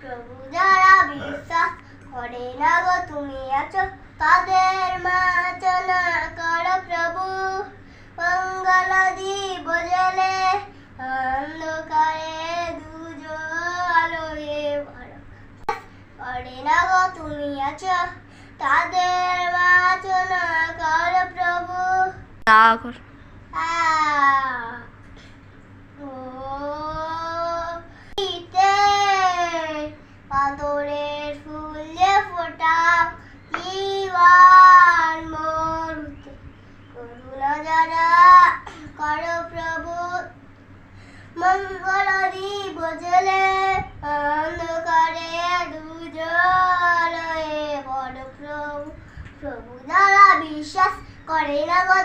প্রভু যারা বিশ্বাস করে না গো তুমি আছো তাদের মাচনা কর প্রভু মঙ্গল দিব জলে অন্ধকারে দুজো আলোয়ে করে না গো তুমি আছো তাদের মাচনা কর প্রভু পাথরের ফুল যে ফোটাও জীবন মরুতে। করুণা যারা করো প্রভু, মঙ্গল দীপ জ্বলে অন্ধকারে দুজলয়ে বড় প্রভু। প্রভু যারা বিশ্বাস করে না গো